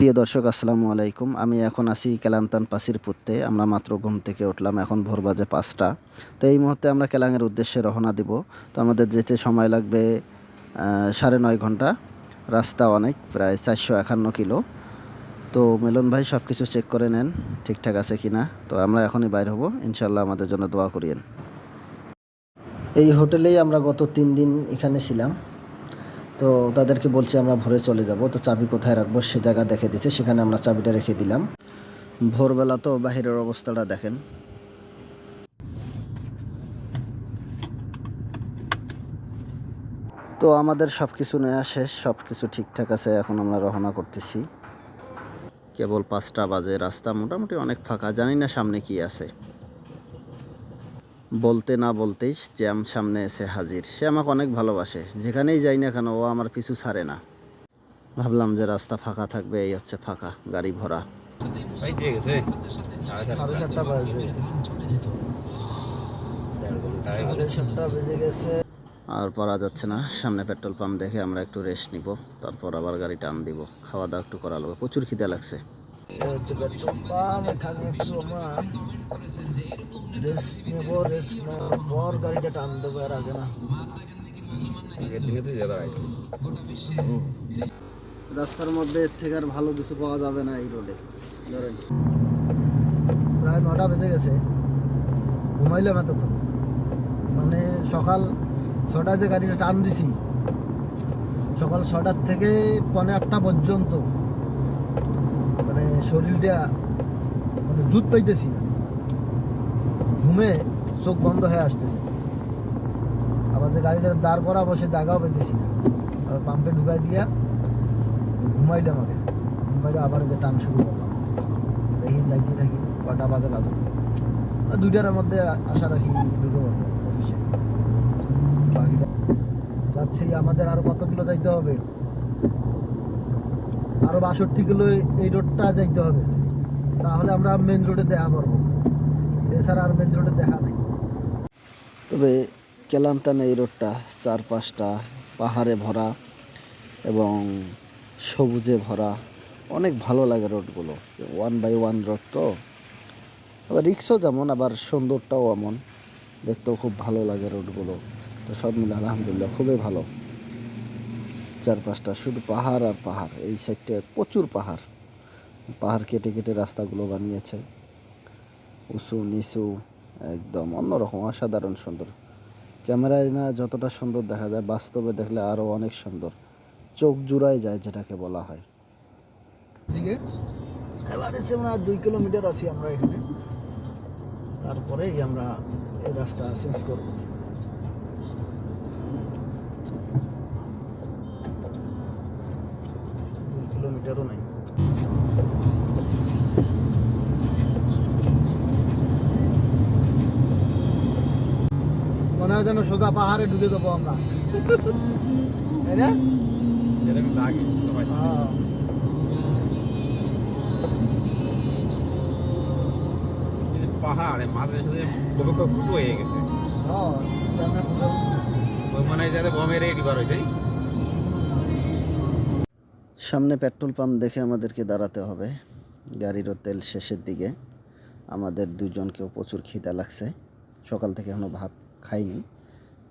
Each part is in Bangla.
প্রিয় দর্শক, আসসালামু আলাইকুম। আমি এখন আছি কেলান্তান পাসিরপুরতে। আমরা মাত্র ঘুম থেকে উঠলাম, এখন ভোর বাজে পাঁচটা। তো এই মুহূর্তে আমরা কেলাঙের উদ্দেশ্যে রওনা দিব। তো আমাদের যেতে সময় লাগবে সাড়ে নয় ঘণ্টা। রাস্তা অনেক, প্রায় চারশো একান্ন কিলো। তো মিলন ভাই সব কিছু চেক করে নেন, ঠিকঠাক আছে কি না তো আমরা এখনই বাইর হব। ইনশাল্লাহ আমাদের জন্য দোয়া করিয়েন। এই হোটেলেই আমরা গত তিন দিন এখানে ছিলাম। তো তাদেরকে বলছি আমরা ভোরে চলে যাব। তো চাবি কোথায় রাখব সে জায়গা দেখে দিচ্ছে সেখানে আমরা চাবিটা রেখে দিলাম। ভোরবেলা তো বাহিরের অবস্থাটা দেখেন। তো আমাদের সব কিছু নেওয়া শেষ সব কিছু ঠিকঠাক আছে, এখন আমরা রওনা করতেছি। কেবল পাঁচটা বাজে রাস্তা, মোটামুটি অনেক ফাঁকা, জানি না সামনে কি আছে। বলতে না বলতেই জ্যাম সামনে এসে হাজির। সে আমাকে অনেক ভালোবাসে। যেখানেই যাই না কেন ও আমার পিছু ছাড়ে না। ভাবলাম যে রাস্তা ফাঁকা থাকবে এই হচ্ছে ফাঁকা গাড়ি ভরা। আর পারা যাচ্ছে না। সামনে পেট্রোল পাম্প দেখে আমরা একটু রেস্ট নিব। তারপর আবার গাড়ি টান দিব। খাওয়া দাওয়া একটু করা লাগবে প্রচুর খিদে লাগছে। হচ্ছে পেট্রোল এখানে একটু আমরা রেস্ট নেব রেস্ট নেওয়ার পর গাড়িটা টান দেবো এর আগে না। রাস্তার মধ্যে এর থেকে আর ভালো কিছু পাওয়া যাবে না এই রোডে ধরেন। প্রায় নটা বেজে গেছে ঘুমাইলাম এত তো মানে সকাল ছটায় যে গাড়িটা টান দিছি সকাল ছটার থেকে পনেরো আটটা পর্যন্ত মানে শরীরটা মানে দুধ পাইতেছি না। ঘুমে চোখ বন্ধ হয়ে আসতেছে। আবার যে গাড়িটা দাঁড় করাবো, সে জায়গাও পাইতেছি না। আবার পাম্পে ঢুকাই দিয়া ঘুমাইলাম আগে। ঘুমাইলে আবার যে টান শুরু করলাম। দেখি যাইতে থাকি কটা বাজে বাজে। দুইটার মধ্যে আশা রাখি ঢুকে পড়ব অফিসে বাকিটা যাচ্ছি, আমাদের আরও কত কিলো যাইতে হবে? আরও বাষট্টি কিলো এই রোডটা যাইতে হবে। তাহলে আমরা মেন রোডে দেখা পারব এছাড়া আর মেন রোডে দেখা নেই। তবে কেলান্তান এই রোডটা চার পাঁচটা পাহাড়ে ভরা এবং সবুজে ভরা। অনেক ভালো লাগে রোডগুলো ওয়ান বাই ওয়ান রোড তো। আবার রিক্সও যেমন, আবার সুন্দরটাও এমন। দেখতেও খুব ভালো লাগে রোডগুলো তো সব মিলে আলহামদুলিল্লাহ, খুবই ভালো। চার পাঁচটা শুধু পাহাড় আর পাহাড়, এই সাইডটা প্রচুর পাহাড়। পাহাড় কেটে কেটে রাস্তাগুলো বানিয়েছে। উঁচু, নিচু, একদম অন্যরকম, অসাধারণ সুন্দর। ক্যামেরায় না যতটা সুন্দর দেখা যায়, বাস্তবে দেখলে আরও অনেক সুন্দর। চোখ জুড়ায় যায় যেটাকে বলা হয়। দুই কিলোমিটার আছি আমরা এখানে। তারপরেই আমরা এই রাস্তা চেঞ্জ করব। কিলোমিটারও নাই। মনে হয় যেন সোজা পাহাড়ে ঢুকে দেবো আমরা। তাই না? হ্যাঁ। পাহাড়ে মাঝে সাথে কবে কবে ফুটো হয়ে গেছে। মনে হয় যাতে বমের রেডি বার হয়েছে। সামনে পেট্রোল পাম্প দেখে আমাদেরকে দাঁড়াতে হবে। গাড়িরও তেল শেষের দিকে। আমাদের দুজনকেও প্রচুর খিদা লাগছে। সকাল থেকে এখনও ভাত খাইনি।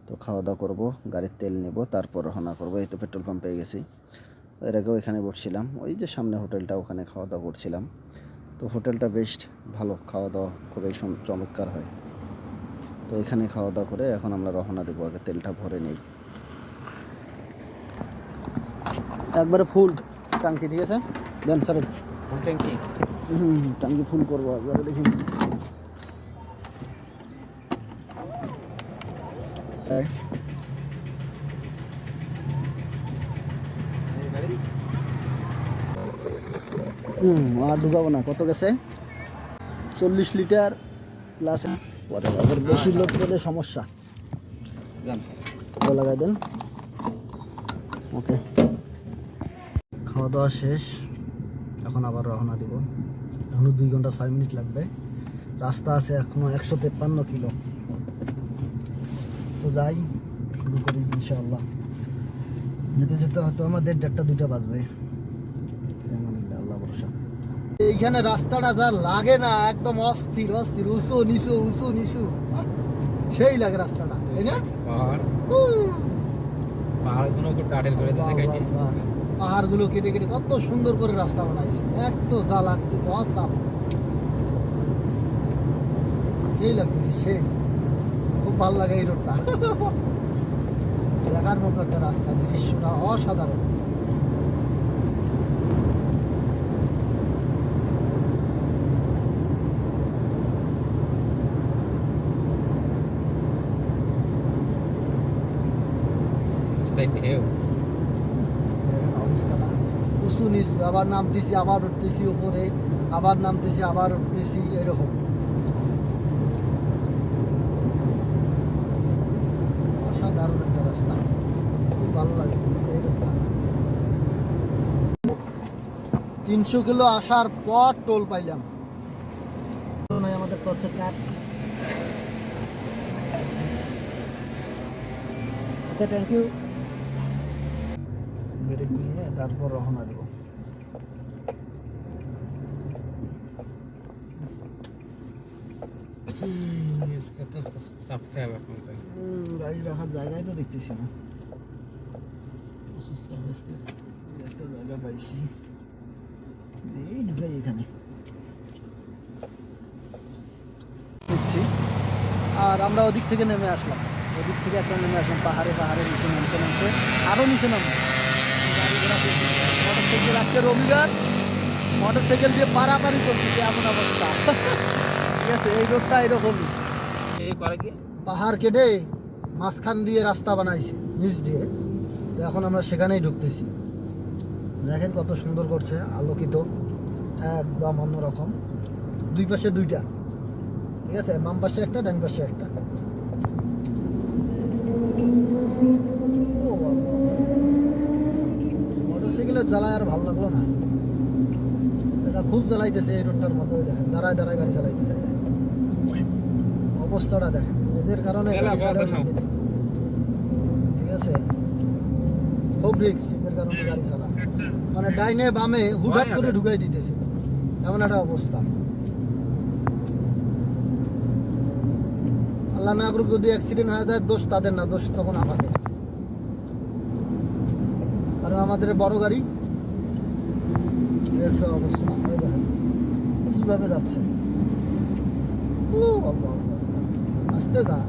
তো খাওয়া দাওয়া করব, গাড়ির তেল নেব, তারপর রওনা করব। এই তো পেট্রোল পাম্প পেয়ে গেছি। এর আগেও এখানে বসছিলাম। ওই যে সামনে হোটেলটা, ওখানে খাওয়া দাওয়া করছিলাম। তো হোটেলটা বেস্ট ভালো। খাওয়া দাওয়া খুবই চমৎকার হয়। তো এখানে খাওয়া দাওয়া করে এখন আমরা রওনা দেবো। আগে তেলটা ভরে নেই। একবারে ফুল টাঙ্কি ঠিক আছে? দেন স্যার ফুল ট্যাঙ্কি হুম টাঙ্কি ফুল করব একবারে দেখি। হুম আর ঢুকাবো না। কত গেছে? চল্লিশ লিটার প্লাস বেশি লোড পেলে সমস্যা। লাগাই দেন। ওকে। খাওয়া দাওয়া শেষ। এখন আবার রওনা দিব। এখনও দুই ঘণ্টা ছয় মিনিট লাগবে। রাস্তা আছে এখনও একশো তেপ্পান্ন কিলো। তো যাই শুরু করি ইনশাআল্লাহ। যেতে যেতে হয়তো আমাদের দেড়টা দুটা বাজবে। আল্লাহ এইখানে রাস্তাটা যা লাগে না একদম অস্থির অস্থির উঁচু নিচু উঁচু নিচু। সেই লাগে রাস্তাটা তাই না? পাহাড়। পাহাড়গুলো খুব টাটের করে দিয়েছে কাটি পাহাড়গুলো কেটে কেটে কত সুন্দর করে রাস্তা বানাইছে। এক তো যা লাগতেছে, অসাম। সেই লাগতেছে সেই খুব ভালো লাগে এই রোডটা। দেখার মতো একটা রাস্তা দৃশ্যটা অসাধারণ। ঢেউ উঁচু নিচু আবার নামতেছি আবার উঠতেছি উপরে, আবার নামতেছি আবার উঠতেছি এরকম। অসাধারণ একটা রাস্তা। খুব ভালো লাগে। তিনশো কিলো আসার পর টোল পাইলাম। আমাদের তো হচ্ছে ওকে থ্যাংক ইউ তারপর রওনা দেব। গাড়ি রাখার জায়গায় তো দেখতেছি না। একটা জায়গা পাইছি। এই ঢুকাই এখানে। দিচ্ছি আর আমরা ওদিক থেকে নেমে আসলাম। ওদিক থেকে একটা নেমে আসলাম। পাহাড়ে পাহাড়ে নিচে নামতে নামতে। আরও নিচে নামতে ঘোড়া আজকে রবিবার। মোটর সাইকেল দিয়ে পারাপারি চলতেছে এমন অবস্থা। ঠিক আছে এই রোডটা এরকমই। এই করে কি? পাহাড় কেটে মাঝখান দিয়ে রাস্তা বানাইছে নিচ দিয়ে। তো এখন আমরা সেখানেই ঢুকতেছি। দেখেন কত সুন্দর করছে আলোকিত একদম অন্যরকম। দুই পাশে দুইটা। ঠিক আছে বাম পাশে একটা ডান পাশে একটা। মোটরসাইকেলের জ্বালায় আর ভালো লাগল না। এটা খুব জ্বালাইতেছে এই রোডটার মধ্যে দেখেন দাঁড়ায় দাঁড়ায় গাড়ি চালাইতেছে অবস্থাটা দেখেন এদের কারণে। ঠিক আছে? খুব রিক্স এদের কারণে গাড়ি চালা মানে ডাইনে বামে হুটহাট করে ঢুকাই দিতেছে। এমন একটা অবস্থা। আল্লাহ না করুক যদি অ্যাক্সিডেন্ট হয়ে যায় দোষ তাদের না দোষ তখন আমাদের। আমাদের বড় গাড়ি। কীভাবে যাচ্ছে। আল্লাহ। যা।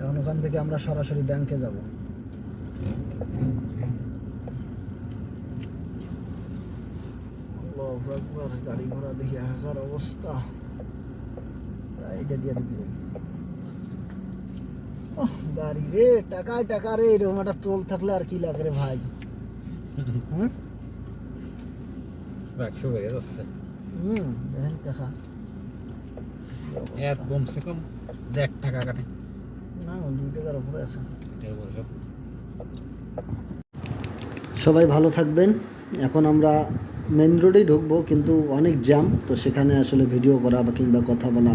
এখন ওখান থেকে আমরা সরাসরি ব্যাংকে যাব। আকবার, গাড়ি ঘোড়া দেখি হাহাকার অবস্থা এটা দিয়ে গাড়ি রে টাকায় টাকা রে এরকম একটা টোল থাকলে আর কি লাগে ভাই একশো বেড়ে যাচ্ছে হুম টাকা এর কমসে কম দেড় টাকা কাটে না দুই টাকার উপরে আছে সবাই ভালো থাকবেন। এখন আমরা মেন রোডেই ঢুকবো, কিন্তু অনেক জ্যাম তো সেখানে আসলে ভিডিও করা বা কিংবা কথা বলা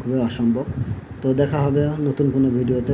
খুবই অসম্ভব। তো দেখা হবে নতুন কোনো ভিডিওতে